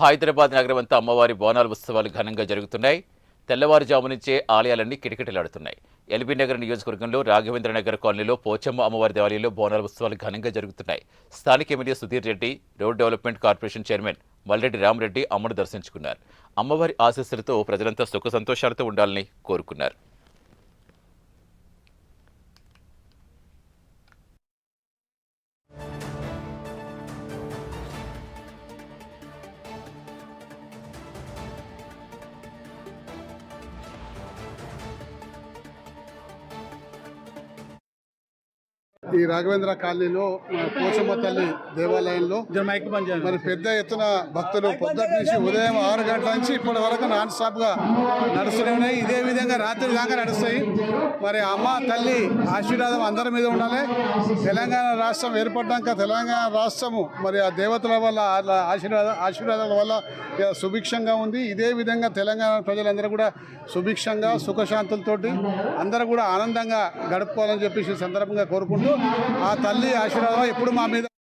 హైదరాబాద్ నగరమంతా అమ్మవారి బోనాల ఉత్సవాలు ఘనంగా జరుగుతున్నాయి. తెల్లవారుజాము నుంచే ఆలయాలన్నీ కిటకిటలాడుతున్నాయి. ఎల్బీ నగర్ నియోజకవర్గంలో రాఘవేంద్ర నగర్ కాలనీలో పోచమ్మ అమ్మవారి దేవాలయంలో బోనాల ఉత్సవాలు ఘనంగా జరుగుతున్నాయి. స్థానిక MLA Sudheer Reddy road development corporation chairman Malleddy Ramareddy అమ్మను దర్శించుకున్నారు. అమ్మవారి ఆశీస్సులతో ప్రజలంతా సుఖ సంతోషాలతో ఉండాలని కోరుకున్నారు. ఈ రాఘవేంద్ర కాలనీలో మన పోచమ్మ తల్లి దేవాలయంలో మరి పెద్ద ఎత్తున భక్తులు పొద్దుటి నుంచి ఉదయం ఆరు గంటల నుంచి ఇప్పటి వరకు నాన్ స్టాప్గా నడుస్తూనే ఉన్నాయి. ఇదే విధంగా రాత్రి దాకా నడుస్తాయి. మరి అమ్మ తల్లి ఆశీర్వాదం అందరి మీద ఉండాలి. తెలంగాణ రాష్ట్రం ఏర్పడ్డాక తెలంగాణ రాష్ట్రము మరి ఆ దేవతల వల్ల ఆశీర్వాద ఆశీర్వాదాల వల్ల సుభిక్షంగా ఉంది. ఇదే విధంగా తెలంగాణ ప్రజలందరూ కూడా సుభిక్షంగా సుఖశాంతులతోటి అందరూ కూడా ఆనందంగా గడుపుకోవాలని చెప్పేసి సందర్భంగా కోరుకుంటూ ఆ తల్లి ఆశీర్వాదం ఎప్పుడు మా మీద